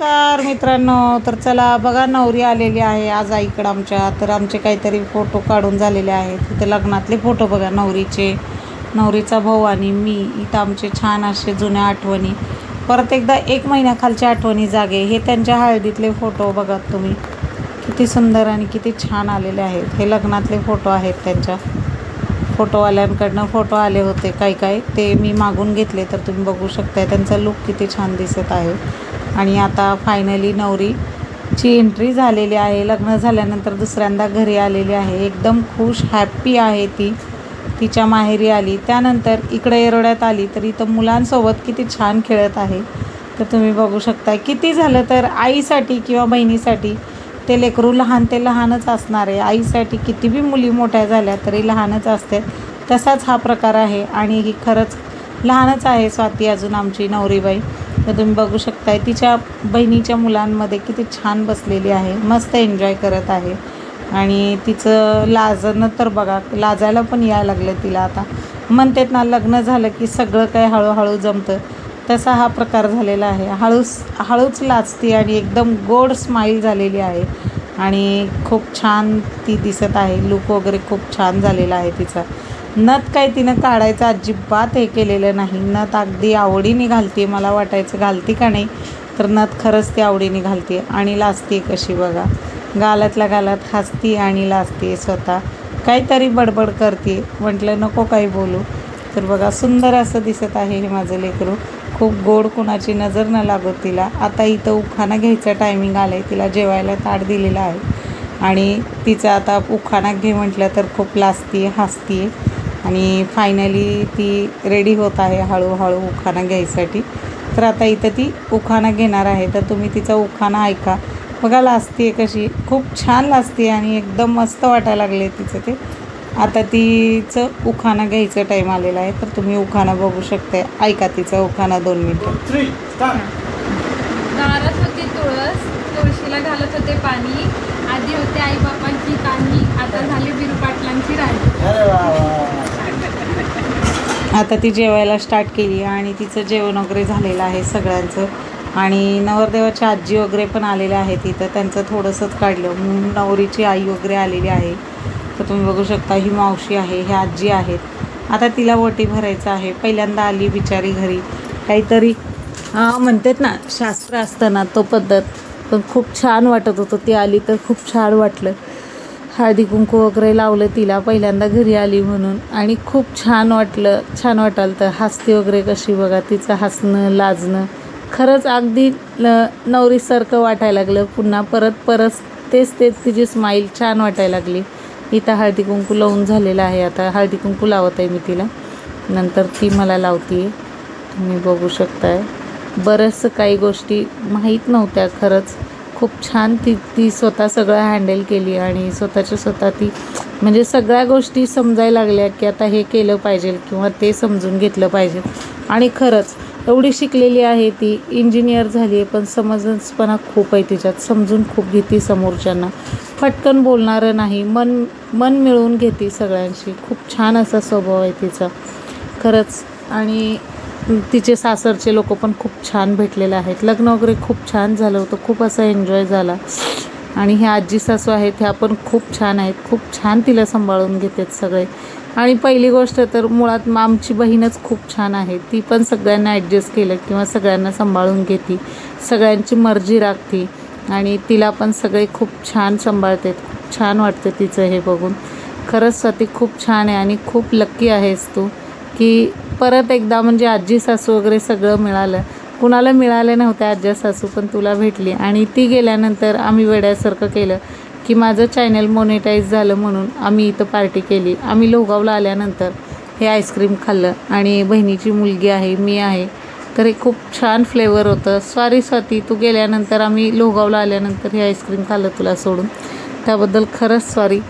नमस्कार मित्रांनो तर चला बघा नवरी आलेली आहे आज आईकडं आमच्या. तर आमचे काहीतरी फोटो काढून झालेले आहेत. तिथे लग्नातले फोटो बघा नवरीचे. नवरीचा भाऊ आणि मी. इथं आमचे छान असे जुन्या आठवणी. परत एकदा एक महिन्याखालच्या आठवणी जागे. हे त्यांच्या हळदीतले फोटो बघा तुम्ही. किती सुंदर आणि किती छान आलेले आहेत. हे लग्नातले फोटो आहेत त्यांच्या. फोटोवाल्यांकडनं फोटो आले होते काही काही ते मी मागून घेतले तर तुम्ही बघू शकताय. त्यांचा लुक किती छान दिसत आहे. आणि आता फायनली नवरीची एंट्री झालेली आहे. लग्न झाल्यानंतर दुसऱ्यांदा घरी आलेली आहे. एकदम खुश हॅप्पी आहे ती. तिच्या माहेरी आली. त्यानंतर इकडे येरोड्यात आली. तर इथं मुलांसोबत किती छान खेळत आहे. तर तुम्ही बघू शकता किती झालं तर आईसाठी किंवा बहिणीसाठी ते लेकरू लहान ते लहानच असणार आहे. आईसाठी किती बी मुली मोठ्या झाल्या तरी लहानच असते. तसाच हा प्रकार आहे. आणि ही खरंच लहानच आहे स्वाती अजून आमची नवरीबाई. तर तुम्ही बघू शकताय तिच्या बहिणीच्या मुलांमध्ये किती छान बसलेली आहे मस्त एन्जॉय करत आहे. आणि तिचं लाजणं तर बघा लाजायला पण यायला लागलं तिला आता. म्हणतात ना लग्न झालं की सगळं काय हळूहळू जमतं. तसा हा प्रकार झालेला आहे. हळूच हळूच लाजती आणि एकदम गोड स्माईल झालेली आहे. आणि खूप छान ती दिसत आहे. लुक वगैरे खूप छान झालेला आहे तिचा. नथ काय तिनं काढायचं अजिबात हे केलेलं नाही. नथ अगदी आवडीने घालते मला वाटायचं घालते का नाही? तर नथ खरंच ती आवडीने घालते आणि लाजते कशी बघा. गालातल्या गालात हसती आणि लाजते स्वतः. काहीतरी बडबड करते म्हटलं नको काही बोलू. तर बघा सुंदर असं दिसत आहे हे माझं लेकरू. खूप गोड कुणाची नजर न लागत तिला. आता इथं उखाणा घ्यायचा टायमिंग आलं आहे तिला जेवायला ताट दिलेलं आहे. आणि तिचं आता उखाणा घे म्हटलं तर खूप लाजती हसती आणि फायनली ती रेडी होत आहे हळूहळू उखाणा घ्यायसाठी. तर आता इथं ती उखाणा घेणार आहे. तर तुम्ही तिचा उखाणा ऐका. बघा लाजते कशी. खूप छान लाजते आणि एकदम मस्त वाटायला लागले तिचं ते. आता तिचं उखाणा घ्यायचं टाईम आलेला आहे. तर तुम्ही उखाणा बघू शकताय. ऐका तिचा उखाणा दोन मिनटं. दारात होती तुळस. तुळशीला घालत होते पाणी. आधी होते आई बापांची कानी आता झाली बिरू पाटलांची राणी. आता ती जेवायला स्टार्ट केली आणि तिचं जेवण वगैरे झालेलं आहे सगळ्यांचं. आणि नवरदेवाची आजी वगैरे पण आलेल्या आहेत इथं. त्यांचं थोडंसंच काढलं. म्हणून नवरीची आई वगैरे आलेली आहे. तर तुम्ही बघू शकता ही मावशी आहे ही आजी आहेत. आता तिला वटी भरायचं आहे. पहिल्यांदा आली बिचारी घरी. काहीतरी हां म्हणतात ना शास्त्र असतं ना तो पद्धत. पण खूप छान वाटत होतं ती आली तर खूप छान वाटलं. हळदी कुंकू वगैरे लावलं तिला पहिल्यांदा घरी आली म्हणून. आणि खूप छान वाटलं छान वाटाल तर हसते वगैरे कशी बघा तिचं हसणं लाजणं. खरंच अगदी ल नवरीसारखं वाटायला लागलं. पुन्हा परत परत तेच तेच तिची स्माईल छान वाटायला लागली. इथं हळदी कुंकू लावून झालेलं आहे आता. हळदी कुंकू लावत आहे मी तिला. नंतर ती मला लावते तुम्ही बघू शकताय. बरंचसं काही गोष्टी माहीत नव्हत्या खरंच. खूप छान ती ती स्वतः सगळं हँडल केली आणि स्वतःच्या स्वतः ती म्हणजे सगळ्या गोष्टी समजायला लागल्या की आता हे केलं पाहिजे किंवा ते समजून घेतलं पाहिजे. आणि खरंच एवढी शिकलेली आहे ती इंजिनियर झाली आहे पण समजपणा खूप आहे तिच्यात. समजून खूप घेते समोरच्यांना. फटकन बोलणारं नाही मन मन मिळवून घेते सगळ्यांशी. खूप छान असा स्वभाव आहे तिचा. खरंच. आणि तिचे सासरचे लोक पण खूप छान भेटलेले आहेत. लग्न वगैरे खूप छान झालं होतं खूप असा एन्जॉय झाला. आणि ह्या आजी सासू आहेत ह्या पण खूप छान आहेत. खूप छान तिला सांभाळून घेतात सगळे. आणि पहिली गोष्ट तर मुळात मामची आमची बहीणच खूप छान आहे. ती पण सगळ्यांना ॲडजस्ट केलं किंवा सगळ्यांना सांभाळून घेते. सगळ्यांची मर्जी राखते. आणि तिला पण सगळे खूप छान सांभाळतात. खूप छान वाटतं तिचं हे बघून. खरंच स्वाती खूप छान आहे आणि खूप लक्की आहेस तू की परत एकदा म्हणजे आजी सासू वगैरे सगळं मिळालं. कुणाला मिळाले नव्हते आजी सासू पण तुला भेटली. आणि ती गेल्यानंतर आम्ही वेड्यासारखं केलं की माझं चॅनल मोनेटाईज झालं म्हणून आम्ही इथं पार्टी केली. आम्ही लोगावला आल्यानंतर हे आईस्क्रीम खाल्लं. आणि बहिणीची मुलगी आहे मी आहे. तर हे खूप छान फ्लेवर होतं. स्वारी स्वाती तू गेल्यानंतर आम्ही लोगावला आल्यानंतर हे आईस्क्रीम खाल्लं तुला सोडून. त्याबद्दल खरंच सॉरी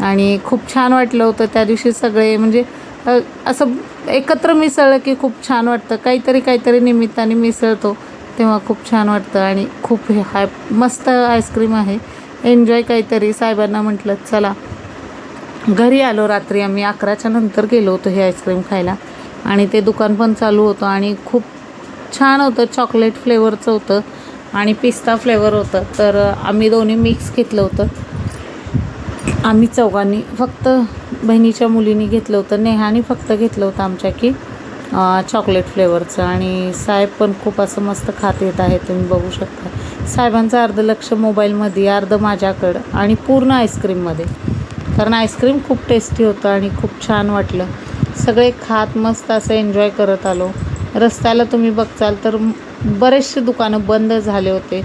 आणि खूप छान वाटलं होतं त्या दिवशी सगळे म्हणजे असं एकत्र मिसळलं की खूप छान वाटतं. काहीतरी काहीतरी निमित्ताने मिसळतो तेव्हा खूप छान वाटतं आणि खूप हे हाय मस्त आईस्क्रीम आहे. एन्जॉय काहीतरी. साहेबांना म्हटलं चला घरी आलो रात्री. आम्ही अकराच्या नंतर गेलो होतो हे आईस्क्रीम खायला आणि ते दुकान पण चालू होतं आणि खूप छान होतं. चॉकलेट फ्लेवरचं होतं आणि पिस्ता फ्लेवर होतं. तर आम्ही दोन्ही मिक्स घेतलं होतं. आम्ही चौघांनी फक्त बहिणीच्या मुलीने घेतलं होतं नेहाने फक्त घेतलं होतं आमच्या की चॉकलेट फ्लेवरचं आणि साहेब पण खूप असं मस्त खात येत आहे तुम्ही बघू शकता. साहेबांचं अर्ध लक्ष मोबाईलमध्ये अर्ध माझ्याकडं आणि पूर्ण आईस्क्रीममध्ये. कारण आईस्क्रीम खूप टेस्टी होतं आणि खूप छान वाटलं. सगळे खात मस्त असं एन्जॉय करत आलो. रस्त्याला तुम्ही बघचाल तर बरेचसे दुकानं बंद झाले होते.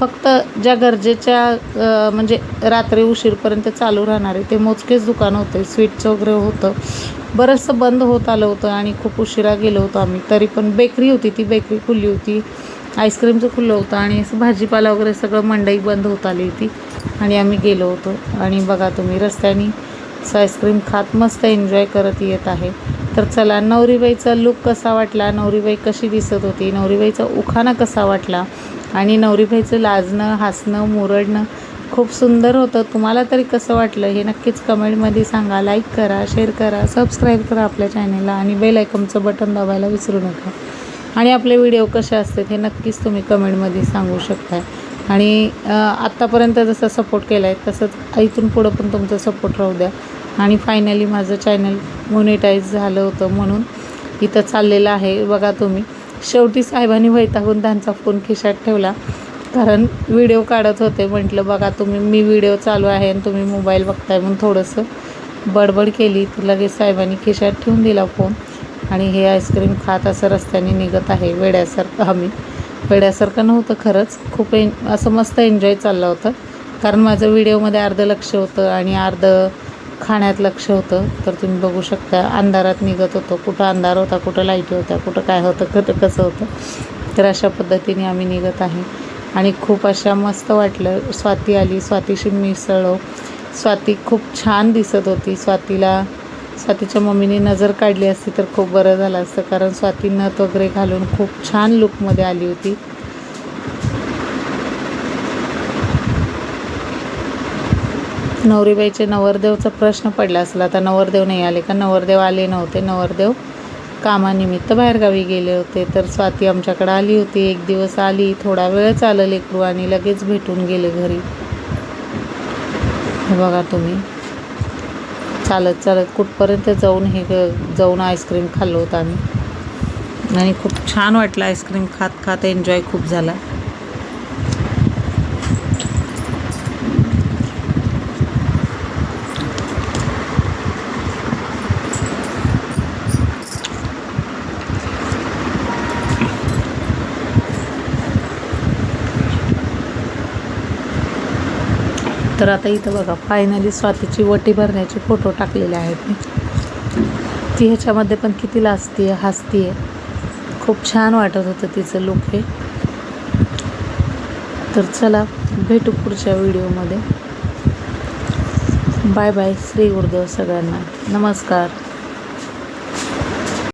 फक्त ज्या गरजेच्या म्हणजे रात्री उशीरपर्यंत चालू राहणारे ते मोजकेच दुकान होते. स्वीटचं वगैरे होतं. बरंचसं बंद होत आलं होतं आणि खूप उशिरा गेलो होतो आम्ही. तरी पण बेकरी होती ती बेकरी खुली होती. आईस्क्रीमचं खुलं होतं आणि असं भाजीपाला वगैरे सगळं मंडई बंद होत आली होती आणि आम्ही गेलो होतो. आणि बघा तुम्ही रस्त्याने असं आईस्क्रीम खात मस्त एन्जॉय करत येत आहे. तर चला नवरीबाईचा लुक कसा वाटला? नवरीबाई कशी दिसत होती? नवरीबाईचा उखाणा कसा वाटला? आणि नवरीबाईचं लाजणं हसणं मुरडणं खूप सुंदर होतं. तुम्हाला तरी कसं वाटलं हे नक्कीच कमेंटमध्ये सांगा. लाईक करा शेअर करा सबस्क्राईब करा आपल्या चॅनलला आणि बेल आयकॉनचं बटन दाबायला विसरू नका. आणि आपले व्हिडिओ कसे असतात हे नक्कीच तुम्ही कमेंटमध्ये सांगू शकताय. आणि आत्तापर्यंत जसा सपोर्ट केला आहे तसंच इथून पुढं पण तुमचा सपोर्ट राहू द्या. आणि फायनली माझं चॅनल मोनिटाईज झालं होतं म्हणून इथं चाललेलं आहे. बघा तुम्ही. शेवटी साहेबांनी वैतागून त्यांचा फोन खिशात ठेवला. कारण व्हिडिओ काढत होते. म्हटलं बघा तुम्ही मी व्हिडिओ चालू आहे आणि तुम्ही मोबाईल बघताय. म्हणून थोडंसं बडबड केली. तर लगेच साहेबांनी खिशात ठेवून दिला फोन. आणि हे आईस्क्रीम खात असं रस्त्याने निघत आहे. वेड्यासारखं आम्ही. वेड्यासारखं नव्हतं खरंच. खूप एन असं मस्त एन्जॉय चाललं होतं. कारण माझं व्हिडिओमध्ये अर्धं लक्ष होतं आणि अर्धं खाण्यात लक्ष होतं तर तुम्ही बघू शकता अंधारात निघत होतो. कुठं अंधार होता कुठं लाईटी होत्या कुठं काय होतं कुठं कसं होतं. तर अशा पद्धतीने आम्ही निघत आहे. आणि खूप अशा मस्त वाटलं. स्वाती आली. स्वातीशी मिसळलो. स्वाती खूप छान दिसत होती. स्वातीला स्वातीच्या मम्मीने नजर काढली असती तर खूप बरं झालं असतं. कारण स्वाती नथ वगैरे घालून खूप छान लुकमध्ये आली होती. नवरीबाईचे नवरदेवचा प्रश्न पडला असेल. आता नवरदेव नाही आले का? नवरदेव आले नव्हते. नवरदेव कामानिमित्त बाहेरगावी गेले होते. तर स्वाती आमच्याकडे आली होती. एक दिवस आली. थोडा वेळच आलं लेकरू आणि लगेच भेटून गेले घरी. हे बघा तुम्ही. चालत चालत कुठपर्यंत जाऊन हे जाऊन आईस्क्रीम खाल्लो होतं आम्ही. आणि खूप छान वाटलं आईस्क्रीम खात खात एन्जॉय खूप झाला. तर आता इथं बघा फायनली स्वातीची वटी भरण्याचे फोटो टाकलेले आहेत मी. ती ह्याच्यामध्ये पण किती लाजती आहे हसती आहे खूप छान वाटत होतं तिचं लुक हे. तर चला भेटू पुढच्या व्हिडिओमध्ये. बाय बाय श्री गुरुदेव सगळ्यांना. नमस्कार.